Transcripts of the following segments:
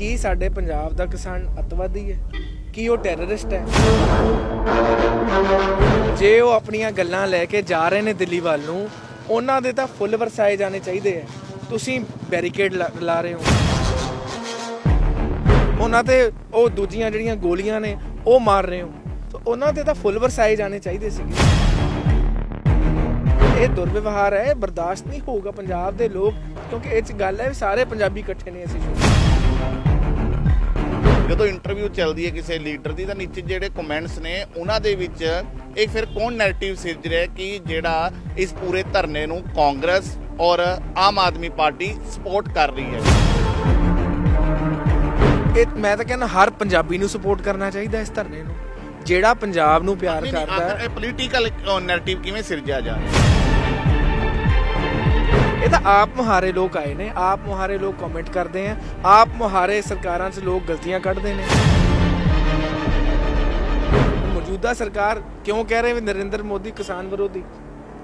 ਕੀ ਸਾਡੇ ਪੰਜਾਬ ਦਾ ਕਿਸਾਨ ਅਤਵਾਦੀ ਹੈ? ਕੀ ਉਹ ਟੈਰਰਿਸਟ ਹੈ? ਜੇ ਉਹ ਆਪਣੀਆਂ ਗੱਲਾਂ ਲੈ ਕੇ ਜਾ ਰਹੇ ਨੇ ਦਿੱਲੀ ਵੱਲ ਨੂੰ, ਉਹਨਾਂ ਦੇ ਤਾਂ ਫੁੱਲ ਵਰਸਾਏ ਜਾਣੇ ਚਾਹੀਦੇ ਆ ਤੁਸੀਂ ਬੈਰੀਕੇਡ ਲਾ ਰਹੇ ਹੋ। ਉਹਨਾਂ ਤੇ ਉਹ ਦੂਜੀਆਂ ਜਿਹੜੀਆਂ ਗੋਲੀਆਂ ਨੇ, ਉਹ ਮਾਰ ਰਹੇ ਹੋ। ਤਾਂ ਉਹਨਾਂ ਤੇ ਤਾਂ ਫੁੱਲ ਵਰਸਾਏ ਜਾਣੇ ਚਾਹੀਦੇ ਸੀਗੇ। ਇਹ ਦੁਰਵਿਵਹਾਰ ਹੈ ਬਰਦਾਸ਼ਤ ਨਹੀਂ ਹੋਊਗਾ ਪੰਜਾਬ ਦੇ ਲੋਕ, ਕਿਉਂਕਿ ਇਹ ਚ ਗੱਲ ਹੈ ਵੀ ਸਾਰੇ ਪੰਜਾਬੀ ਇਕੱਠੇ ਨੇ ਅਸੀਂ ਜਦੋਂ ਇੰਟਰਵਿਊ ਚੱਲਦੀ ਹੈ ਕਿਸੇ ਲੀਡਰ ਦੀ ਤਾਂ ਨੀਚੇ ਜਿਹੜੇ ਕਮੈਂਟਸ ਨੇ ਉਹਨਾਂ ਦੇ ਵਿੱਚ ਇਹ ਫਿਰ ਕੌਣ ਨੈਰੇਟਿਵ ਸਿਰਜ ਰਿਹਾ ਕਿ ਜਿਹੜਾ ਇਸ ਪੂਰੇ ਧਰਨੇ ਨੂੰ ਕਾਂਗਰਸ ਔਰ ਆਮ ਆਦਮੀ ਪਾਰਟੀ ਸਪੋਰਟ ਕਰ ਰਹੀ ਹੈ? ਇਹ ਮੈਂ ਤਾਂ ਕਹਿੰਦਾ ਹਰ ਪੰਜਾਬੀ ਨੂੰ ਸਪੋਰਟ ਕਰਨਾ ਚਾਹੀਦਾ ਇਸ ਧਰਨੇ ਨੂੰ ਜਿਹੜਾ ਪੰਜਾਬ ਨੂੰ ਪਿਆਰ ਕਰਦਾ ਹੈ। ਇਹ ਪੋਲੀਟੀਕਲ ਨੈਰੇਟਿਵ ਕਿਵੇਂ ਸਿਰਜਿਆ ਜਾ ਰਿਹਾ ਇਹ ਤਾਂ ਆਪ ਮੁਹਾਰੇ ਲੋਕ ਆਏ ਨੇ, ਆਪ ਮੁਹਾਰੇ ਲੋਕ ਕਮੈਂਟ ਕਰਦੇ ਆ, ਆਪ ਮੁਹਾਰੇ ਸਰਕਾਰਾਂ 'ਚ ਲੋਕ ਗਲਤੀਆਂ ਕੱਢਦੇ ਨੇ। ਮੌਜੂਦਾ ਸਰਕਾਰ ਕਿਉਂ ਕਹਿ ਰਹੇ ਵੀ ਨਰਿੰਦਰ ਮੋਦੀ ਕਿਸਾਨ ਵਿਰੋਧੀ?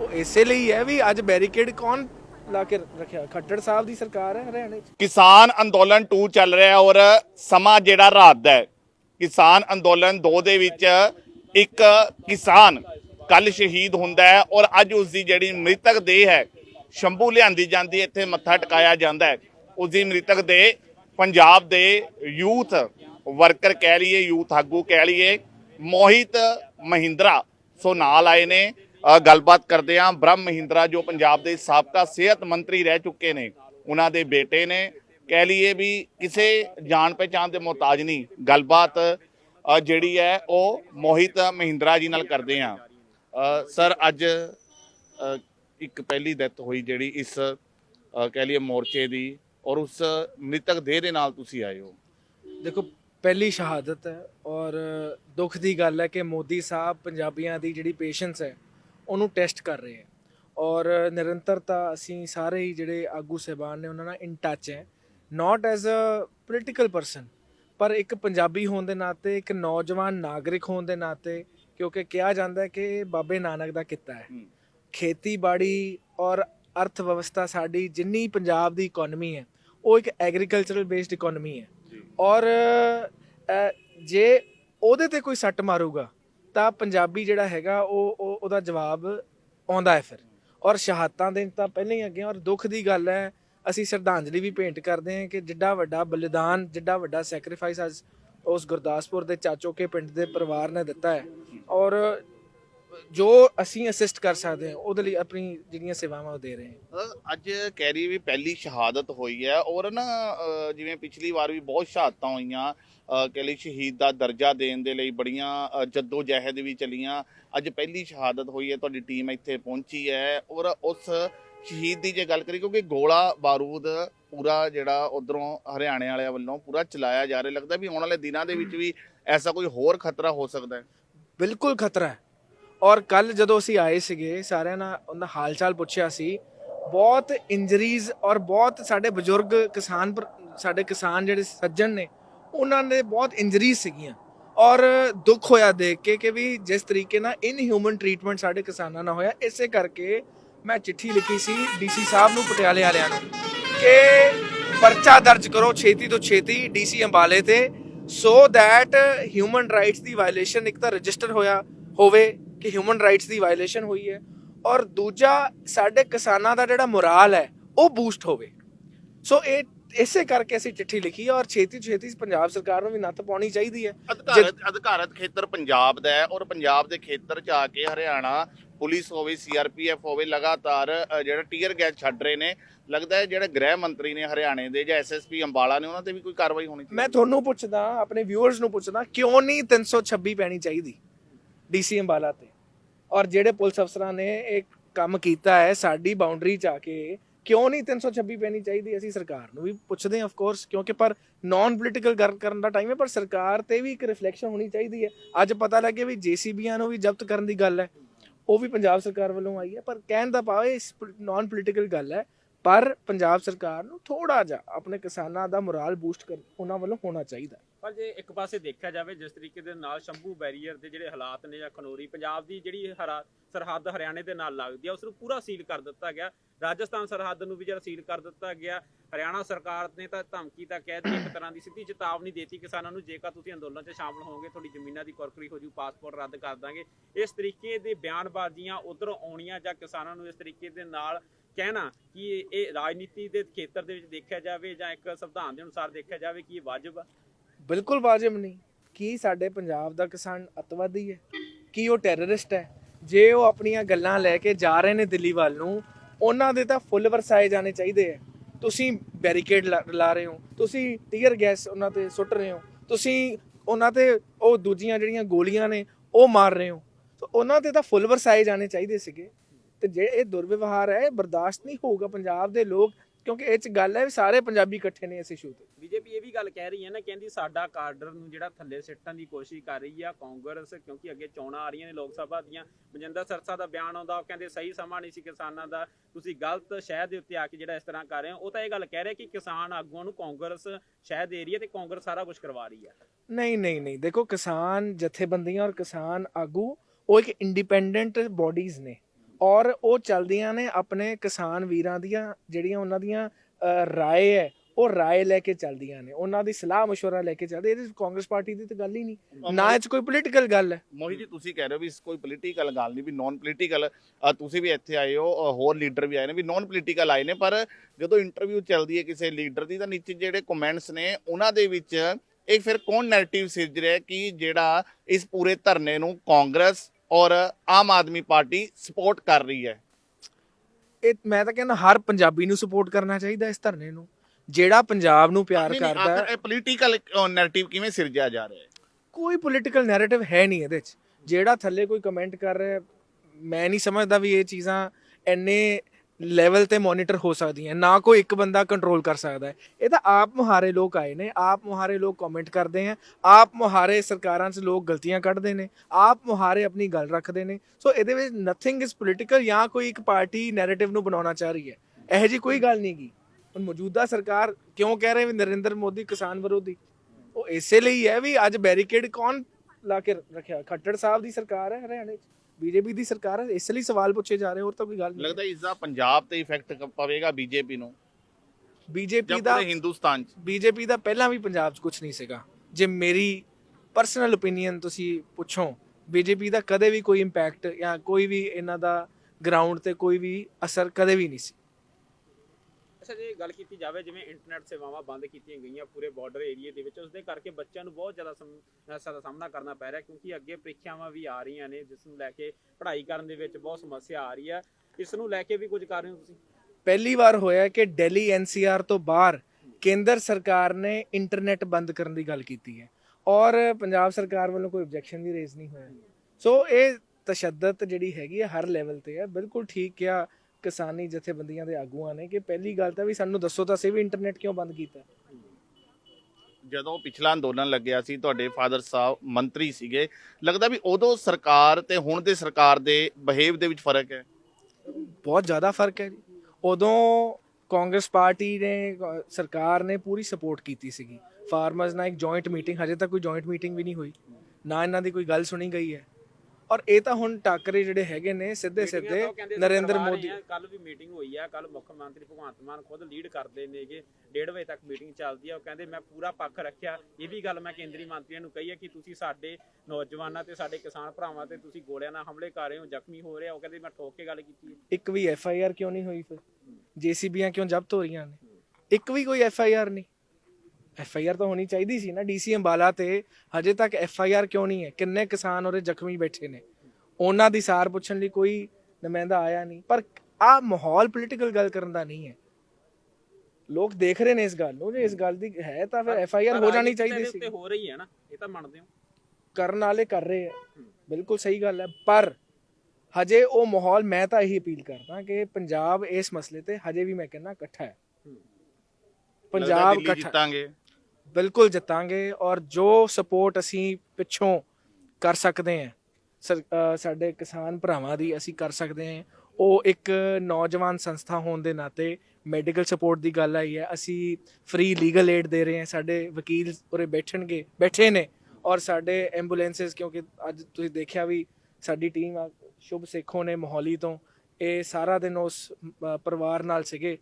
ਉਹ ਇਸੇ ਲਈ ਹੈ ਵੀ ਅੱਜ ਬੈਰੀਕੇਡ ਕੌਣ ਲਾ ਕੇ ਰੱਖਿਆ? ਖੱਟੜ ਸਾਹਿਬ ਦੀ ਸਰਕਾਰ ਹੈ ਹਰਿਆਣੇ 'ਚ। ਕਿਸਾਨ ਅੰਦੋਲਨ 2 ਚੱਲ ਰਿਹਾ ਔਰ ਸਮਾਂ ਜਿਹੜਾ ਰਾਤ ਦਾ ਹੈ। ਕਿਸਾਨ ਅੰਦੋਲਨ 2 ਦੇ ਵਿੱਚ ਇੱਕ ਕਿਸਾਨ ਕੱਲ ਸ਼ਹੀਦ ਹੁੰਦਾ ਹੈ ਔਰ ਅੱਜ ਉਸ ਦੀ ਜਿਹੜੀ ਮ੍ਰਿਤਕ ਦੇਹ ਹੈ ਸ਼ੰਭੂ ਲਿਆਂਦੀ ਜਾਂਦੀ ਹੈ ਇੱਥੇ ਮੱਥਾ ਟਿਕਾਇਆ ਜਾਂਦਾ ਹੈ। ਉਸ ਦੀ ਮ੍ਰਿਤਕ ਦੇ ਪੰਜਾਬ ਦੇ ਯੂਥ ਵਰਕਰ ਕਹਿ ਲਈਏ, ਯੂਥ ਆਗੂ ਕਹਿ ਲਈਏ, ਮੋਹਿਤ ਮਹਿੰਦਰਾ। ਸੋ ਨਾਲ ਆਏ ਨੇ ਗੱਲਬਾਤ ਕਰਦੇ ਹਾਂ। ਬ੍ਰਹਮ ਮਹਿੰਦਰਾ ਜੋ ਪੰਜਾਬ ਦੇ ਸਾਬਕਾ ਸਿਹਤ ਮੰਤਰੀ ਰਹਿ ਚੁੱਕੇ ਨੇ, ਉਹਨਾਂ ਦੇ ਬੇਟੇ ਨੇ। ਕਹਿ ਲਈਏ ਵੀ ਕਿਸੇ ਜਾਣ ਪਹਿਚਾਣ ਦੇ ਮੁਹਤਾਜ ਨਹੀਂ। ਗੱਲਬਾਤ ਜਿਹੜੀ ਹੈ, ਉਹ ਮੋਹਿਤ ਮਹਿੰਦਰਾ ਜੀ ਨਾਲ ਕਰਦੇ ਹਾਂ। ਸਰ, ਅੱਜ ਇੱਕ ਪਹਿਲੀ ਡੈਥ ਹੋਈ ਜਿਹੜੀ ਇਸ ਕਹਿ ਲਈਏ ਮੋਰਚੇ ਦੀ ਔਰ ਉਸ ਮ੍ਰਿਤਕ ਦੇਹ ਦੇ ਨਾਲ ਤੁਸੀਂ ਆਏ ਹੋ। ਦੇਖੋ ਪਹਿਲੀ ਸ਼ਹਾਦਤ ਹੈ ਔਰ ਦੁੱਖ ਦੀ ਗੱਲ ਹੈ ਕਿ ਮੋਦੀ ਸਾਹਿਬ ਪੰਜਾਬੀਆਂ ਦੀ ਜਿਹੜੀ ਪੇਸ਼ੈਂਸ ਹੈ ਉਹਨੂੰ ਟੈਸਟ ਕਰ ਰਹੇ ਹੈ। ਔਰ ਨਿਰੰਤਰਤਾ ਅਸੀਂ ਸਾਰੇ ਹੀ ਜਿਹੜੇ ਆਗੂ ਸਹਿਬਾਨ ਨੇ ਉਹਨਾਂ ਨਾਲ ਇਨ ਟੱਚ ਹੈ। Not as a political person ਪਰ ਇੱਕ ਪੰਜਾਬੀ ਹੋਣ ਦੇ ਨਾਤੇ ਇੱਕ ਨੌਜਵਾਨ ਨਾਗਰਿਕ ਹੋਣ ਦੇ ਨਾਤੇ ਕਿਉਂਕਿ ਕਿਹਾ ਜਾਂਦਾ ਹੈ ਕਿ ਬਾਬੇ ਨਾਨਕ ਦਾ ਕਿੱਤਾ ਹੈ। ਖੇਤੀਬਾੜੀ ਔਰ ਅਰਥ ਵਿਵਸਥਾ ਸਾਡੀ ਜਿੰਨੀ ਪੰਜਾਬ ਦੀ ਇਕਨੋਮੀ ਹੈ ਉਹ ਇੱਕ ਐਗਰੀਕਲਚਰਲ ਬੇਸਡ ਇਕਨੋਮੀ ਹੈ। ਔਰ ਜੇ ਉਹਦੇ ਤੇ ਕੋਈ ਸੱਟ ਮਾਰੂਗਾ ਤਾਂ ਪੰਜਾਬੀ ਜਿਹੜਾ ਹੈਗਾ ਉਹ ਉਹ- ਉਹਦਾ ਜਵਾਬ ਆਉਂਦਾ ਹੈ ਫਿਰ। ਔਰ ਸ਼ਹਾਦਤਾਂ ਦੇ ਤਾਂ ਪਹਿਲਾਂ ਹੀ ਅੱਗੇ ਔਰ ਦੁੱਖ ਦੀ ਗੱਲ ਹੈ ਅਸੀਂ ਸ਼ਰਧਾਂਜਲੀ ਵੀ ਭੇਂਟ ਕਰਦੇ ਹਾਂ ਕਿ ਜਿੱਡਾ ਵੱਡਾ ਬਲੀਦਾਨ ਜਿੱਡਾ ਵੱਡਾ ਸੈਕਰੀਫਾਈਸ ਅੱਜ ਉਸ ਗੁਰਦਾਸਪੁਰ ਦੇ ਚਾਚੋਕੇ ਪਿੰਡ ਦੇ ਪਰਿਵਾਰ ਨੇ ਦਿੱਤਾ ਹੈ। ਔਰ ਜੋ ਅਸੀਂ ਅਸਿਸਟ ਕਰ ਸਕਦੇ ਹਾਂ ਉਹਦੇ ਲਈ ਆਪਣੀ ਜਿਹੜੀਆਂ ਸੇਵਾਵਾਂ ਉਹ ਦੇ ਰਹੇ ਹਾਂ। ਅੱਜ ਕਹਿ ਰਹੀ ਵੀ ਪਹਿਲੀ ਸ਼ਹਾਦਤ ਹੋਈ ਹੈ ਔਰ ਨਾ ਅ, ਜਿਵੇਂ ਪਿਛਲੀ ਵਾਰ ਵੀ ਬਹੁਤ ਸ਼ਹਾਦਤਾਂ ਹੋਈਆਂ ਅ, ਕਹਿ ਲਈ ਸ਼ਹੀਦ ਦਾ ਦਰਜਾ ਦੇਣ ਦੇ ਲਈ ਬੜੀਆਂ ਜੱਦੋ ਜਹਿਦ ਵੀ ਚਲੀਆਂ। ਅੱਜ ਪਹਿਲੀ ਸ਼ਹਾਦਤ ਹੋਈ ਹੈ ਤੁਹਾਡੀ ਟੀਮ ਇੱਥੇ ਪਹੁੰਚੀ ਹੈ ਔਰ ਉਸ ਸ਼ਹੀਦ ਦੀ ਜੇ ਗੱਲ ਕਰੀ ਕਿਉਂਕਿ ਗੋਲਾ ਬਾਰੂਦ ਪੂਰਾ ਜਿਹੜਾ ਉਧਰੋਂ ਹਰਿਆਣੇ ਵਾਲਿਆਂ ਵੱਲੋਂ ਪੂਰਾ ਚਲਾਇਆ ਜਾ ਰਿਹਾ। ਲੱਗਦਾ ਵੀ ਆਉਣ ਵਾਲੇ ਦਿਨਾਂ ਦੇ ਵਿੱਚ ਵੀ ਐਸਾ ਕੋਈ ਹੋਰ ਖਤਰਾ ਹੋ ਸਕਦਾ ਹੈ। ਬਿਲਕੁਲ ਖਤਰਾ ਹੈ। ਔਰ ਕੱਲ ਜਦੋਂ ਅਸੀਂ ਆਏ ਸੀਗੇ, ਸਾਰਿਆਂ ਨਾਲ ਉਹਨਾਂ ਹਾਲ ਚਾਲ ਪੁੱਛਿਆ ਸੀ, ਬਹੁਤ ਇੰਜਰੀਜ਼ ਔਰ ਬਹੁਤ ਸਾਡੇ ਬਜ਼ੁਰਗ ਕਿਸਾਨ ਸਾਡੇ ਕਿਸਾਨ ਜਿਹੜੇ ਸੱਜਣ ਨੇ, ਉਹਨਾਂ ਦੇ ਬਹੁਤ ਇੰਜਰੀਜ਼ ਸੀਗੀਆਂ। ਔਰ ਦੁੱਖ ਹੋਇਆ ਦੇਖ ਕੇ ਕਿ ਵੀ ਜਿਸ ਤਰੀਕੇ ਨਾਲ ਇਨਹਿਊਮਨ ਟਰੀਟਮੈਂਟ ਸਾਡੇ ਕਿਸਾਨਾਂ ਨਾਲ ਹੋਇਆ, ਇਸੇ ਕਰਕੇ ਮੈਂ ਚਿੱਠੀ ਲਿਖੀ ਸੀ ਡੀਸੀ ਸਾਹਿਬ ਨੂੰ, ਪਟਿਆਲੇ ਵਾਲਿਆਂ ਨੂੰ ਕਿ ਪਰਚਾ ਦਰਜ ਕਰੋ ਛੇਤੀ ਤੋਂ ਛੇਤੀ ਡੀਸੀ ਅੰਬਾਲੇ ਤੇ ਸੋ ਦੈਟ ਹਿਊਮਨ ਰਾਈਟਸ ਦੀ ਵਾਇਲੇਸ਼ਨ ਇੱਕ ਤਾਂ ਰਜਿਸਟਰ ਹੋਇਆ ਹੋਵੇ ਕਿ ਹਿਊਮਨ ਰਾਈਟਸ ਦੀ ਵਾਇਲੇਸ਼ਨ ਹੋਈ ਹੈ ਔਰ ਦੂਜਾ ਸਾਡੇ ਕਿਸਾਨਾਂ ਦਾ ਜਿਹੜਾ ਮੋਰਾਲ ਹੈ ਉਹ ਬੂਸਟ ਹੋਵੇ। ਸੋ ਇਹ ਇਸੇ ਕਰਕੇ ਅਸੀਂ ਚਿੱਠੀ ਲਿਖੀ ਔਰ ਛੇਤੀ ਛੇਤੀ ਪੰਜਾਬ ਸਰਕਾਰ ਨੂੰ ਵੀ ਨੱਥ ਪਾਉਣੀ ਚਾਹੀਦੀ ਹੈ। ਅਧਿਕਾਰਤ ਅਧਿਕਾਰਤ ਖੇਤਰ ਪੰਜਾਬ ਦਾ ਹੈ ਔਰ ਪੰਜਾਬ ਦੇ ਖੇਤਰ 'ਚ ਆ ਕੇ ਹਰਿਆਣਾ ਪੁਲਿਸ ਹੋਵੇ ਸੀਆਰਪੀਐਫ ਹੋਵੇ ਲਗਾਤਾਰ ਜਿਹੜਾ ਟੀਅਰ ਗੈਸ ਛੱਡ ਰਹੇ ਨੇ ਲੱਗਦਾ ਹੈ ਜਿਹੜਾ ਗ੍ਰਹਿ ਮੰਤਰੀ ਨੇ ਹਰਿਆਣੇ ਦੇ ਜਾਂ ਐਸਐਸਪੀ ਅੰਬਾਲਾ ਨੇ ਉਹਨਾਂ ਤੇ ਵੀ ਕੋਈ ਕਾਰਵਾਈ ਹੋਣੀ ਚਾਹੀਦੀ ਮੈਂ ਤੁਹਾਨੂੰ ਪੁੱਛਦਾ ਆਪਣੇ ਵਿਊਅਰਸ ਨੂੰ ਪੁੱਛਦਾ ਕਿਉਂ ਨਹੀਂ 326 ਪੈਣੀ ਚਾਹੀਦੀ? ਡੀਸੀ ਅੰਬਾਲਾ ਤੇ। ਔਰ ਜਿਹੜੇ ਪੁਲਿਸ ਅਫਸਰਾਂ ਨੇ ਇਹ ਕੰਮ ਕੀਤਾ ਹੈ, ਸਾਡੀ ਬਾਉਂਡਰੀ ਚ ਆ ਕੇ ਕਿਉਂ ਨਹੀਂ 326 ਪੈਣੀ ਚਾਹੀਦੀ? ਅਸੀਂ ਸਰਕਾਰ ਨੂੰ ਵੀ ਪੁੱਛਦੇ ਹਾਂ ਆਫ ਕੋਰਸ ਕਿਉਂਕਿ ਪਰ ਨਾਨ ਪੋਲੀਟੀਕਲ ਗੱਲ ਕਰਨ ਦਾ ਟਾਈਮ ਹੈ, ਪਰ ਸਰਕਾਰ ਤੇ ਵੀ ਇੱਕ ਰਿਫਲੈਕਸ਼ਨ ਹੋਣੀ ਚਾਹੀਦੀ ਹੈ। ਅੱਜ ਪਤਾ ਲੱਗੇ ਵੀ ਜੀਸੀਬੀਆਂ ਨੂੰ ਵੀ ਜ਼ਬਤ ਕਰਨ ਦੀ ਗੱਲ ਹੈ। ਉਹ ਵੀ ਪੰਜਾਬ ਸਰਕਾਰ ਵੱਲੋਂ ਆਈ ਹੈ, ਪਰ ਕਹਿਣ ਦਾ ਭਾਵ ਇਹ ਨਾਨ ਪੋਲੀਟੀਕਲ ਗੱਲ ਹੈ। ਪਰ ਪੰਜਾਬ ਸਰਕਾਰ ਨੂੰ ਥੋੜਾ ਜਿਹਾ ਆਪਣੇ ਕਿਸਾਨਾਂ ਦਾ ਮੋਰਲ ਬੂਸਟ ਕਰ, ਉਹਨਾਂ ਵੱਲੋਂ ਹੋਣਾ ਚਾਹੀਦਾ। ਪਰ ਜੇ ਇੱਕ ਪਾਸੇ ਦੇਖਿਆ ਜਾਵੇ, ਜਿਸ ਤਰੀਕੇ ਦੇ ਨਾਲ ਸ਼ੰਭੂ ਬੈਰੀਅਰ ਦੇ ਜਿਹੜੇ ਹਾਲਾਤ ਨੇ ਜਾਂ ਖਨੋਰੀ, ਪੰਜਾਬ ਦੀ ਜਿਹੜੀ ਸਰਹੱਦ ਹਰਿਆਣੇ ਦੇ ਨਾਲ ਲੱਗਦੀ ਆ ਉਸ ਨੂੰ ਪੂਰਾ ਸੀਲ ਕਰ ਦਿੱਤਾ ਗਿਆ। ਰਾਜਸਥਾਨ ਸਰਹੱਦ ਨੂੰ ਵੀ ਜਿਹੜਾ ਸੀਲ ਕਰ ਦਿੱਤਾ ਗਿਆ। ਹਰਿਆਣਾ ਸਰਕਾਰ ਨੇ ਤਾਂ ਧਮਕੀ ਤਾਂ ਕਹਿ ਦਿੱਤੀ, ਇੱਕ ਤਰ੍ਹਾਂ ਦੀ ਸਿੱਧੀ ਚੇਤਾਵਨੀ ਦੇਤੀ ਕਿਸਾਨਾਂ ਨੂੰ, ਜੇਕਰ ਤੁਸੀਂ ਅੰਦੋਲਨ 'ਚ ਸ਼ਾਮਲ ਹੋਵੋਗੇ, ਤੁਹਾਡੀ ਜ਼ਮੀਨਾਂ ਦੀ ਕੁਰਕਰੀ ਹੋ ਜੂ, ਪਾਸਪੋਰਟ ਰੱਦ ਕਰ ਦਾਂਗੇ। ਇਸ ਤਰੀਕੇ ਦੇ ਬਿਆਨਬਾਜ਼ੀਆਂ ਉਧਰੋਂ ਆਉਣੀਆਂ ਜਾਂ ਕਿਸਾਨਾਂ ਨੂੰ ਇਸ ਤਰੀਕੇ ਦੇ ਨਾਲ ਕਹਿਣਾ ਕਿ ਇਹ- ਇਹ ਰਾਜਨੀਤੀ ਦੇ ਖੇਤਰ ਦੇ ਵਿੱਚ ਦੇਖਿਆ ਜਾਵੇ ਜਾਂ ਇੱਕ ਸੰਵਿਧਾਨ ਦੇ ਅਨੁਸਾਰ ਦੇਖਿਆ ਜਾਵੇ ਕਿ ਇਹ ਵਾਜਬ ਆ ਬਿਲਕੁਲ ਵਾਜਬ ਨਹੀਂ ਕੀ ਸਾਡੇ ਪੰਜਾਬ ਦਾ ਕਿਸਾਨ ਅਤਵਾਦੀ ਹੈ, ਕੀ ਉਹ ਟੈਰਰਿਸਟ ਹੈ। ਜੇ ਉਹ ਆਪਣੀਆਂ ਗੱਲਾਂ ਲੈ ਕੇ ਜਾ ਰਹੇ ਨੇ ਦਿੱਲੀ ਵੱਲ ਨੂੰ, ਉਹਨਾਂ ਦੇ ਤਾਂ ਫੁੱਲ ਵਰਸਾਏ ਜਾਣੇ ਚਾਹੀਦੇ ਹੈ। ਤੁਸੀਂ ਬੈਰੀਕੇਡ ਲਾ ਰਹੇ ਹੋ, ਤੁਸੀਂ ਟੀਅਰ ਗੈਸ ਉਹਨਾਂ ਤੇ ਸੁੱਟ ਰਹੇ ਹੋ, ਤੁਸੀਂ ਉਹਨਾਂ ਤੇ ਉਹ ਦੂਜੀਆਂ ਜਿਹੜੀਆਂ ਗੋਲੀਆਂ ਨੇ, ਉਹ ਮਾਰ ਰਹੇ ਹੋ। ਤਾਂ ਉਹਨਾਂ ਤੇ ਤਾਂ ਫੁੱਲ ਵਰਸਾਏ ਜਾਣੇ ਚਾਹੀਦੇ ਸੀਗੇ। ਤੇ ਜੇ ਇਹ ਦੁਰਵਿਵਹਾਰ ਹੈ, ਇਹ ਬਰਦਾਸ਼ਤ ਨਹੀਂ ਹੋਊਗਾ ਪੰਜਾਬ ਦੇ ਲੋਕ ਕਿਉਂਕਿ ਇਹ ਚ ਗੱਲ ਹੈ ਵੀ ਸਾਰੇ ਪੰਜਾਬੀ ਇਕੱਠੇ ਨੇ ਇਸ ਇਸ਼ੂ ਤੇ। ਬੀਜੇਪੀ ਇਹ ਵੀ ਗੱਲ ਕਹਿ ਰਹੀ ਹੈ ਨਾ ਕਹਿੰਦੀ ਸਾਡਾ ਕਾਡਰ ਨੂੰ ਜਿਹੜਾ ਥੱਲੇ ਸਿੱਟਣ ਦੀ ਕੋਸ਼ਿਸ਼ ਕਰ ਰਹੀ ਆ ਕਾਂਗਰਸ ਕਿਉਂਕਿ ਅੱਗੇ ਚੋਣਾਂ ਆ ਰਹੀਆਂ ਨੇ ਲੋਕ ਸਭਾ ਦੀਆਂ। ਮਨਜਿੰਦਰ ਸਰਸਾ ਦਾ ਬਿਆਨ ਆਉਂਦਾ ਉਹ ਕਹਿੰਦੇ ਸਹੀ ਸਮਾਂ ਨਹੀਂ ਸੀ ਕਿਸਾਨਾਂ ਦਾ ਤੁਸੀਂ ਗਲਤ ਸ਼ਹਿਰ ਦੇ ਉੱਤੇ ਆ ਕੇ ਜਿਹੜਾ ਇਸ ਤਰ੍ਹਾਂ ਕਰ ਰਹੇ ਹੋ। ਉਹ ਤਾਂ ਇਹ ਗੱਲ ਕਹਿ ਰਿਹਾ ਕਿ ਕਿਸਾਨ ਆਗੂਆਂ ਨੂੰ ਕਾਂਗਰਸ ਸ਼ਹਿਰ ਦੇ ਰਹੀ ਹੈ ਤੇ ਕਾਂਗਰਸ ਸਾਰਾ ਕੁਝ ਕਰਵਾ ਰਹੀ ਹੈ। ਨਹੀਂ ਨਹੀਂ ਨਹੀਂ ਦੇਖੋ ਕਿਸਾਨ ਜਥੇਬੰਦੀਆਂ ਔਰ ਕਿਸਾਨ ਆਗੂ ਉਹ ਇੱਕ ਇੰਡੀਪੈਂਡੈਂਟ ਬਾਡੀਜ਼ ਨੇ। ਔਰ ਉਹ ਚੱਲਦੀਆਂ ਨੇ ਆਪਣੇ ਕਿਸਾਨ ਵੀਰਾਂ ਦੀਆਂ ਜਿਹੜੀਆਂ ਉਹਨਾਂ ਦੀਆਂ ਅ, ਰਾਏ ਹੈ ਉਹ ਰਾਏ ਲੈ ਕੇ ਚੱਲਦੀਆਂ ਨੇ ਉਹਨਾਂ ਦੀ ਸਲਾਹ مشورہ ਲੈ ਕੇ ਚੱਲਦੇ ਇਹਦੇ 'ਚ ਕਾਂਗਰਸ ਪਾਰਟੀ ਦੀ ਤਾਂ ਗੱਲ ਹੀ ਨਹੀਂ ਨਾ ਇਹ 'ਚ ਕੋਈ ਪੋਲੀਟੀਕਲ ਗੱਲ ਹੈ ਮੋਹਿਤ ਜੀ ਤੁਸੀਂ ਕਹਿ ਰਹੇ ਹੋ ਵੀ ਇਸ ਕੋਈ ਪੋਲੀਟੀਕਲ ਗੱਲ ਨਹੀਂ ਵੀ ਨਾਨ ਪੋਲੀਟੀਕਲ ਤੁਸੀਂ ਵੀ ਇੱਥੇ ਆਏ ਹੋ ਅ, ਹੋਰ ਲੀਡਰ ਵੀ ਆਏ ਨੇ ਵੀ ਨਾਨ ਪੋਲੀਟੀਕਲ ਆਏ ਨੇ ਪਰ ਜਦੋਂ ਇੰਟਰਵਿਊ ਚੱਲਦੀ ਹੈ ਕਿਸੇ ਲੀਡਰ ਦੀ ਤਾਂ ਨੀਚੇ ਜਿਹੜੇ ਕਮੈਂਟਸ ਨੇ ਉਹਨਾਂ ਦੇ ਵਿੱਚ ਇੱਕ ਫਿਰ ਕੌਣ ਨੈਰੇਟਿਵ ਸਿਰਜ ਰਿਹਾ ਕਿ ਜਿਹੜਾ ਇਸ ਪੂਰੇ ਧਰਨੇ ਨੂੰ ਕਾਂਗਰਸ ਔਰ ਆਮ ਆਦਮੀ ਪਾਰਟੀ ਸਪੋਰਟ ਕਰ ਰਹੀ ਹੈ। ਇਹ ਮੈਂ ਤਾਂ ਕਹਿੰਦਾ ਹਰ ਪੰਜਾਬੀ ਨੂੰ ਸਪੋਰਟ ਕਰਨਾ ਚਾਹੀਦਾ ਇਸ ਧਰਨੇ ਨੂੰ। ਜਿਹੜਾ ਪੰਜਾਬ ਨੂੰ ਪਿਆਰ ਨਹੀਂ, ਨਹੀਂ, ਕਰਦਾ ਹੈ। ਇਹ ਪੋਲੀਟੀਕਲ ਨੈਰੇਟਿਵ ਕਿਵੇਂ ਸਿਰਜਿਆ ਜਾ ਰਿਹਾ ਹੈ? ਕੋਈ ਪੋਲੀਟੀਕਲ ਨੈਰੇਟਿਵ ਹੈ ਨਹੀਂ ਇਹਦੇ 'ਚ। ਜਿਹੜਾ ਥੱਲੇ ਕੋਈ ਕਮੈਂਟ ਕਰ ਰਿਹਾ ਮੈਂ ਨਹੀਂ ਸਮਝਦਾ ਵੀ ਇਹ ਚੀਜ਼ਾਂ ਐਨੇ ਲੈਵਲ ਤੇ ਮੋਨੀਟਰ ਹੋ ਸਕਦੀਆਂ, ਨਾ ਕੋਈ ਇੱਕ ਬੰਦਾ ਕੰਟਰੋਲ ਕਰ ਸਕਦਾ ਹੈ। ਇਹ ਤਾਂ ਆਪ ਮੁਹਾਰੇ ਲੋਕ ਆਏ ਨੇ, ਆਪ ਮੁਹਾਰੇ ਲੋਕ ਕਮੈਂਟ ਕਰਦੇ ਆ, ਆਪ ਮੁਹਾਰੇ ਸਰਕਾਰਾਂ 'ਚ ਲੋਕ ਗਲਤੀਆਂ ਕੱਢਦੇ ਨੇ, ਆਪ ਮੁਹਾਰੇ ਆਪਣੀ ਗੱਲ ਰੱਖਦੇ ਨੇ। ਸੋ ਇਹਦੇ ਵਿੱਚ ਨਥਿੰਗ ਇਜ਼ ਪੋਲੀਟੀਕਲ ਜਾਂ ਕੋਈ ਇੱਕ ਪਾਰਟੀ ਨੈਰੇਟਿਵ ਨੂੰ ਬਣਾਉਣਾ ਚਾਹ ਰਹੀ ਹੈ। ਇਹੋ ਜੀ ਕੋਈ ਗੱਲ ਨਹੀਂ ਗੀ। ਹੁਣ ਮੌਜੂਦਾ ਸਰਕਾਰ ਕਿਉਂ ਕਹਿ ਰਹੇ ਵੀ ਨਰਿੰਦਰ ਮੋਦੀ ਕਿਸਾਨ ਵਿਰੋਧੀ? ਉਹ ਇਸੇ ਲਈ ਹੈ ਵੀ ਅੱਜ ਬੈਰੀਕੇਡ ਕੌਣ ਲਾ ਕੇ ਰੱਖਿਆ? ਖੱਟੜ ਸਾਹਿਬ ਦੀ ਸਰਕਾਰ ਹੈ ਹਰਿਆਣੇ 'ਚ। ਬੀਜੇਪੀ ਦੀ ਸਰਕਾਰ ਹੈ ਇਸ ਲਈ ਸਵਾਲ ਪੁੱਛੇ ਜਾ ਰਹੇ ਹੋਰ ਤਾਂ ਕੋਈ ਗੱਲ ਨਹੀਂ ਲੱਗਦਾ ਇਸ ਦਾ ਪੰਜਾਬ ਤੇ ਇਫੈਕਟ ਪਵੇਗਾ ਬੀਜੇਪੀ ਨੂੰ? ਬੀਜੇਪੀ ਜਾਂ ਦਾ ਪੂਰੇ ਹਿੰਦੁਸਤਾਨ 'ਚ? ਬੀਜੇਪੀ ਦਾ ਪਹਿਲਾਂ ਵੀ ਪੰਜਾਬ 'ਚ ਕੁਝ ਨਹੀਂ ਸੀਗਾ। ਜੇ ਮੇਰੀ ਪਰਸਨਲ ਓਪੀਨੀਅਨ ਤੁਸੀਂ ਪੁੱਛੋ ਬੀਜੇਪੀ ਦਾ ਕਦੇ ਵੀ ਕੋਈ ਇੰਪੈਕਟ ਜਾਂ ਕੋਈ ਵੀ ਇਹਨਾਂ ਦਾ ਗਰਾਊਂਡ ਤੇ ਕੋਈ ਵੀ ਅਸਰ ਕਦੇ ਵੀ ਨਹੀਂ ਸੀ। ਅੱਛਾ ਜੇ ਗੱਲ ਕੀਤੀ ਜਾਵੇ, ਜਿਵੇਂ ਇੰਟਰਨੈਟ ਸੇਵਾਵਾਂ ਬੰਦ ਕੀਤੀਆਂ ਗਈਆਂ ਪੂਰੇ ਬਾਰਡਰ ਏਰੀਆ ਦੇ ਵਿੱਚ ਉਸ ਦੇ ਕਰਕੇ ਬੱਚਿਆਂ ਨੂੰ ਬਹੁਤ ਜ਼ਿਆਦਾ ਸਮੱਸਿਆ ਦਾ ਸਾਹਮਣਾ ਕਰਨਾ ਪੈ ਰਿਹਾ, ਕਿਉਂਕਿ ਅੱਗੇ ਪ੍ਰੀਖਿਆਵਾਂ ਵੀ ਆ ਰਹੀਆਂ ਨੇ, ਜਿਸ ਨੂੰ ਲੈ ਕੇ ਪੜ੍ਹਾਈ ਕਰਨ ਦੇ ਵਿੱਚ ਬਹੁਤ ਸਮੱਸਿਆ ਆ ਰਹੀ ਹੈ। ਇਸ ਨੂੰ ਲੈ ਕੇ ਵੀ ਕੁਝ ਕਰ ਰਹੇ ਹੋ ਤੁਸੀਂ? ਪਹਿਲੀ ਵਾਰ ਹੋਇਆ ਕਿ ਦਿੱਲੀ ਐਨਸੀਆਰ ਤੋਂ ਬਾਹਰ ਕੇਂਦਰ ਸਰਕਾਰ ਨੇ ਇੰਟਰਨੈਟ ਬੰਦ ਕਰਨ ਦੀ ਗੱਲ ਕੀਤੀ ਹੈ ਔਰ ਪੰਜਾਬ ਸਰਕਾਰ ਵੱਲੋਂ ਕੋਈ ਆਬਜੈਕਸ਼ਨ ਵੀ ਰੇਜ਼ ਨਹੀਂ ਹੋਇਆ। ਸੋ ਇਹ ਤਸ਼ੱਦਦ ਜਿਹੜੀ ਹੈਗੀ ਹੈ ਹਰ ਲੈਵਲ ਤੇ ਹੈ, ਬਿਲਕੁਲ ਠੀਕ ਆ ਕਿਸਾਨੀ ਜਥੇਬੰਦੀਆਂ ਦੇ ਆਗੂਆਂ ਨੇ ਕਿ ਪਹਿਲੀ ਗੱਲ ਤਾਂ ਵੀ ਸਾਨੂੰ ਦੱਸੋ ਤਾਂ ਸਹੀ ਵੀ ਇੰਟਰਨੈਟ ਕਿਉਂ ਬੰਦ ਕੀਤਾ? ਜਦੋਂ ਪਿਛਲਾ ਅੰਦੋਲਨ ਲੱਗਿਆ ਸੀ ਤੁਹਾਡੇ ਫਾਦਰ ਸਾਹਿਬ ਮੰਤਰੀ ਸੀਗੇ ਲੱਗਦਾ ਵੀ ਉਦੋਂ ਸਰਕਾਰ ਤੇ ਹੁਣ ਦੇ ਸਰਕਾਰ ਦੇ ਬਿਹੇਵ ਦੇ ਵਿੱਚ ਫ਼ਰਕ ਹੈ। ਬਹੁਤ ਜ਼ਿਆਦਾ ਫ਼ਰਕ ਹੈ ਜੀ। ਉਦੋਂ ਕਾਂਗਰਸ ਪਾਰਟੀ ਨੇ ਸਰਕਾਰ ਨੇ ਪੂਰੀ ਸਪੋਰਟ ਕੀਤੀ ਸੀਗੀ। ਫਾਰਮਰਸ ਨਾਲ ਇੱਕ ਜੁਆਇੰਟ ਮੀਟਿੰਗ ਹਜੇ ਤੱਕ ਕੋਈ ਜੁਆਇੰਟ ਮੀਟਿੰਗ ਵੀ ਨਹੀਂ ਹੋਈ। ਨਾ ਇਹਨਾਂ ਦੀ ਕੋਈ ਗੱਲ ਸੁਣੀ ਗਈ ਹੈ। ਔਰ ਇਹ ਤਾਂ ਹੁਣ ਟਾਕਰੇ ਜਿਹੜੇ ਹੈਗੇ ਨੇ ਸਿੱਧੇ ਸਿੱਧੇ ਨਰਿੰਦਰ ਮੋਦੀ। ਕੱਲ ਵੀ ਮੀਟਿੰਗ ਹੋਈ ਹੈ ਕੱਲ ਮੁੱਖ ਮੰਤਰੀ ਭਗਵੰਤ ਮਾਨ ਖੁਦ ਲੀਡ ਕਰਦੇ ਨੇਗੇ। 1:30 ਵਜੇ ਤੱਕ ਮੀਟਿੰਗ ਚੱਲਦੀ ਹੈ ਉਹ ਕਹਿੰਦੇ ਮੈਂ ਪੂਰਾ ਪੱਖ ਰੱਖਿਆ। ਇਹ ਵੀ ਗੱਲ ਮੈਂ ਕੇਂਦਰੀ ਮੰਤਰੀਆਂ ਨੂੰ ਕਹੀ ਹੈ ਕਿ ਤੁਸੀਂ ਸਾਡੇ ਨੌਜਵਾਨਾਂ ਤੇ ਸਾਡੇ ਕਿਸਾਨ ਭਰਾਵਾਂ ਤੇ ਤੁਸੀਂ ਗੋਲਿਆਂ ਨਾਲ ਹਮਲੇ ਕਰ ਰਹੇ ਹੋ ਜ਼ਖਮੀ ਹੋ ਰਹੇ ਹੋ। ਉਹ ਕਹਿੰਦੇ ਮੈਂ ਠੋਕ ਕੇ ਗੱਲ ਕੀਤੀ ਹੈ ਇੱਕ ਵੀ ਐਫ ਆਈ ਆਰ ਕਿਉਂ ਨਹੀਂ ਹੋਈ ਫਿਰ? ਜੀਸੀਬੀਆਂ ਕਿਉਂ ਜ਼ਬਤ ਹੋ ਰਹੀਆਂ ਨੇ? ਇੱਕ ਵੀ ਕੋਈ ਐਫ ਆਈ ਆਰ ਨਹੀਂ। ਐਫ ਆਈ ਆਰ ਤਾਂ ਹੋਣੀ ਚਾਹੀਦੀ ਸੀ ਨਾ ਡੀਸੀ ਅੰਬਾਲਾ ਤੇ ਹਜੇ ਤੱਕ ਐਫ ਆਈ ਆਰ ਕਿਉਂ ਨਹੀਂ ਹੈ? ਕਿੰਨੇ ਕਿਸਾਨ ਉਹਦੇ ਜ਼ਖਮੀ ਬੈਠੇ ਨੇ? ਉਹਨਾਂ ਦੀ ਸਾਰ ਪੁੱਛਣ ਲਈ ਕੋਈ ਨੁਮਾਇੰਦਾ ਆਇਆ ਨਹੀਂ। ਪਰ ਆ ਮਾਹੌਲ ਪੋਲੀਟੀਕਲ ਗੱਲ ਕਰਨ ਦਾ ਨਹੀਂ ਹੈ। ਲੋਕ ਦੇਖ ਰਹੇ ਨੇ ਇਸ ਗੱਲ ਨੂੰ ਜੇ ਇਸ ਗੱਲ ਦੀ ਹੈ ਤਾਂ ਫਿਰ ਐਫ ਆਈ ਆਰ ਹੋ ਜਾਣੀ ਚਾਹੀਦੀ ਸੀ। ਤੇ ਹੋ ਰਹੀ ਹੈ ਨਾ ਇਹ ਤਾਂ ਮੰਨਦੇ ਹੋ? ਕਰਨ ਵਾਲੇ ਕਰ ਰਹੇ ਆ। ਬਿਲਕੁਲ ਸਹੀ ਗੱਲ ਹੈ। ਪਰ ਹਜੇ ਉਹ ਮਾਹੌਲ ਮੈਂ ਤਾਂ ਇਹੀ ਅਪੀਲ ਕਰਦਾ ਕਿ ਪੰਜਾਬ ਇਸ ਮਸਲੇ ਤੇ ਹਜੇ ਵੀ ਮੈਂ ਕਹਿੰਦਾ ਇਕੱਠਾ ਹੈ। ਪੰਜਾਬ ਇਕੱਠਾ ਜਿੱਤਾਂਗੇ। ਬਿਲਕੁਲ ਜਿੱਤਾਂਗੇ ਔਰ ਜੋ ਸਪੋਰਟ ਅਸੀਂ ਪਿੱਛੋਂ ਕਰ ਸਕਦੇ ਹਾਂ, ਸਰ- ਸਾਡੇ ਕਿਸਾਨ ਭਰਾਵਾਂ ਦੀ ਅਸੀਂ ਕਰ ਸਕਦੇ ਹਾਂ। ਉਹ ਇੱਕ ਨੌਜਵਾਨ ਸੰਸਥਾ ਹੋਣ ਦੇ ਨਾਤੇ ਮੈਡੀਕਲ ਸਪੋਰਟ ਦੀ ਗੱਲ ਆਈ ਹੈ। ਅਸੀਂ ਫ੍ਰੀ ਲੀਗਲ ਏਡ ਦੇ ਰਹੇ ਹਾਂ। ਸਾਡੇ ਵਕੀਲ ਉਰੇ ਬੈਠਣਗੇ, ਬੈਠੇ ਨੇ ਔਰ ਸਾਡੇ ਐਂਬੂਲੈਂਸਸ ਕਿਉਂਕਿ ਅੱਜ ਤੁਸੀਂ ਦੇਖਿਆ ਵੀ ਸਾਡੀ ਟੀਮ ਆ, ਸ਼ੁਭ ਸੇਖੋਂ ਨੇ ਮੋਹਾਲੀ ਤੋਂ। ਇਹ ਸਾਰਾ ਦਿਨ ਉਸ ਪਰਿਵਾਰ ਨਾਲ ਸੀਗੇ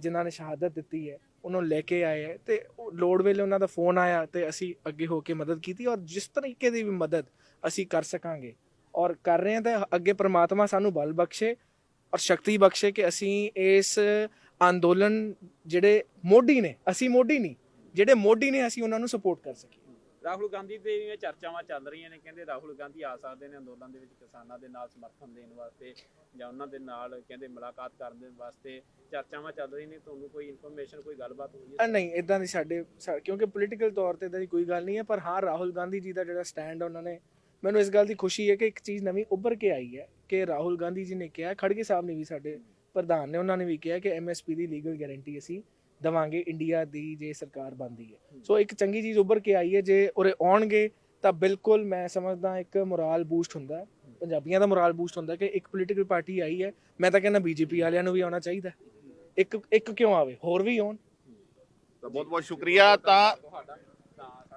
ਜਿਨ੍ਹਾਂ ਨੇ ਸ਼ਹਾਦਤ ਦਿੱਤੀ ਹੈ। ਉਹਨੂੰ ਲੈ ਕੇ ਆਏ ਹੈ ਤੇ ਉਹ ਲੋੜ ਵੇਲੇ ਉਹਨਾਂ ਦਾ ਫੋਨ ਆਇਆ ਤੇ ਅਸੀਂ ਅੱਗੇ ਹੋ ਕੇ ਮਦਦ ਕੀਤੀ ਔਰ ਜਿਸ ਤਰੀਕੇ ਦੀ ਵੀ ਮਦਦ ਅਸੀਂ ਕਰ ਸਕਾਂਗੇ। ਔਰ ਕਰ ਰਹੇ ਹਾਂ ਤਾਂ ਅੱਗੇ ਪ੍ਰਮਾਤਮਾ ਸਾਨੂੰ ਬਲ ਬਖਸ਼ੇ ਔਰ ਸ਼ਕਤੀ ਬਖਸ਼ੇ ਕਿ ਅਸੀਂ ਇਸ ਅੰਦੋਲਨ ਜਿਹੜੇ ਮੋਢੀ ਨੇ, ਅਸੀਂ ਮੋਢੀ ਨਹੀਂ, ਜਿਹੜੇ ਮੋਢੀ ਨੇ ਅਸੀਂ ਉਹਨਾਂ ਨੂੰ ਸਪੋਰਟ ਕਰ ਸਕੀਏ। ਰਾਹੁਲ ਗਾਂਧੀ ਦੇ ਵੀ ਚਰਚਾਵਾਂ ਚੱਲ ਰਹੀਆਂ ਨੇ, ਕਹਿੰਦੇ ਰਾਹੁਲ ਗਾਂਧੀ ਆ ਸਕਦੇ ਨੇ ਅੰਦੋਲਨ ਦੇ ਵਿੱਚ ਕਿਸਾਨਾਂ ਦੇ ਨਾਲ ਸਮਰਥਨ ਦੇਣ ਵਾਸਤੇ ਜਾਂ ਉਹਨਾਂ ਦੇ ਨਾਲ ਕਹਿੰਦੇ ਮੁਲਾਕਾਤ ਕਰਨ ਦੇ ਵਾਸਤੇ ਚਰਚਾਵਾਂ ਚੱਲ ਰਹੀਆਂ ਨੇ। ਤੁਹਾਨੂੰ ਕੋਈ ਇਨਫੋਰਮੇਸ਼ਨ ਕੋਈ ਗੱਲਬਾਤ ਹੋਈ ਹੈ? ਨਹੀਂ ਇਦਾਂ ਦੀ ਸਾਡੇ ਕਿਉਂਕਿ ਪੋਲੀਟੀਕਲ ਤੌਰ ਤੇ ਇਦਾਂ ਦੀ ਕੋਈ ਗੱਲ ਨਹੀਂ ਹੈ, ਪਰ ਹਾਂ, ਰਾਹੁਲ ਗਾਂਧੀ ਜੀ ਦਾ ਜਿਹੜਾ ਸਟੈਂਡ ਉਹਨਾਂ ਨੇ, ਮੈਨੂੰ ਇਸ ਗੱਲ ਦੀ ਖੁਸ਼ੀ ਹੈ ਕਿ ਇੱਕ ਚੀਜ਼ ਨਵੀਂ ਉੱਭਰ ਕੇ ਆਈ ਹੈ ਕਿ ਰਾਹੁਲ ਗਾਂਧੀ ਜੀ ਨੇ ਕਿਹਾ, ਖੜਗੇ ਸਾਹਿਬ ਨੇ ਵੀ ਸਾਡੇ ਪ੍ਰਧਾਨ ਨੇ, ਉਹਨਾਂ ਨੇ ਵੀ ਕਿਹਾ ਕਿ ਐਮਐਸਪੀ ਦੀ ਲੀਗਲ ਗਾਰੰਟੀ ਅਸੀਂ ਦਵਾਂਗੇ ਇੰਡੀਆ ਦੀ ਜੇ ਸਰਕਾਰ ਬਣਦੀ ਹੈ। ਸੋ ਇੱਕ ਚੰਗੀ ਚੀਜ਼ ਉੱਭਰ ਕੇ ਆਈ ਹੈ ਜੇ ਉਰੇ ਆਉਣਗੇ ਤਾਂ ਬਿਲਕੁਲ ਮੈਂ ਸਮਝਦਾ ਇੱਕ ਮੋਰਲ ਬੂਸਟ ਹੁੰਦਾ ਹੈ। ਪੰਜਾਬੀਆਂ ਦਾ ਮੋਰਲ ਬੂਸਟ ਹੁੰਦਾ ਕਿ ਇੱਕ ਪੋਲੀਟੀਕਲ ਪਾਰਟੀ ਆਈ ਹੈ ਮੈਂ ਤਾਂ ਕਹਿੰਦਾ ਬੀਜੇਪੀ ਵਾਲਿਆਂ ਨੂੰ ਵੀ ਆਉਣਾ ਚਾਹੀਦਾ। ਇੱਕ ਇੱਕ ਕਿਉਂ ਆਵੇ? ਹੋਰ ਵੀ ਆਉਣ। ਤਾਂ ਬਹੁਤ ਬਹੁਤ ਸ਼ੁਕਰੀਆ। ਤਾਂ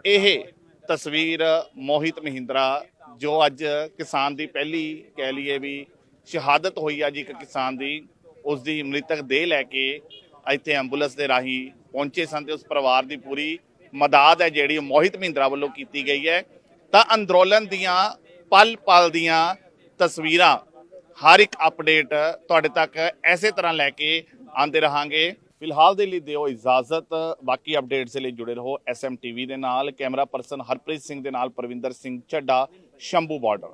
ਇਹ ਤਸਵੀਰ ਮੋਹਿਤ ਮਹਿੰਦਰਾ ਜੋ ਅੱਜ ਕਿਸਾਨ ਦੀ ਪਹਿਲੀ ਕਹਿ ਲਈਏ ਵੀ ਸ਼ਹਾਦਤ ਹੋਈ ਅੱਜ ਇੱਕ ਕਿਸਾਨ ਦੀ ਉਸ ਦੀ ਮ੍ਰਿਤਕ ਦੇਹ ਲੈ ਕੇ ਇੱਥੇ ਐਂਬੂਲੈਂਸ ਦੇ ਰਾਹੀਂ ਪਹੁੰਚੇ ਸਨ ਤੇ ਉਸ ਪਰਿਵਾਰ ਦੀ ਪੂਰੀ ਮਦਦ ਹੈ ਜਿਹੜੀ ਮੋਹਿਤ ਮਹਿੰਦਰਾ ਵੱਲੋਂ ਕੀਤੀ ਗਈ ਹੈ। ਤਾਂ ਅੰਦੋਲਨ ਦੀਆਂ ਪਲ ਪਲ ਦੀਆਂ ਤਸਵੀਰਾਂ ਹਰ ਇੱਕ ਅਪਡੇਟ ਤੁਹਾਡੇ ਤੱਕ ਐਸੇ ਤਰ੍ਹਾਂ ਲੈ ਕੇ ਆਂਦੇ ਰਹਾਂਗੇ। ਫਿਲਹਾਲ ਦੇ ਲਈ ਦਿਓ ਇਜਾਜ਼ਤ। ਬਾਕੀ ਅਪਡੇਟਸ ਲਈ ਜੁੜੇ ਰਹੋ ਐਸਐਮ ਟੀਵੀ ਦੇ ਨਾਲ। ਕੈਮਰਾ ਪਰਸਨ ਹਰਪ੍ਰੀਤ ਸਿੰਘ ਦੇ ਨਾਲ ਪ੍ਰਵਿੰਦਰ ਸਿੰਘ ਚੱਡਾ ਸ਼ੰਭੂ ਬਾਰਡਰ।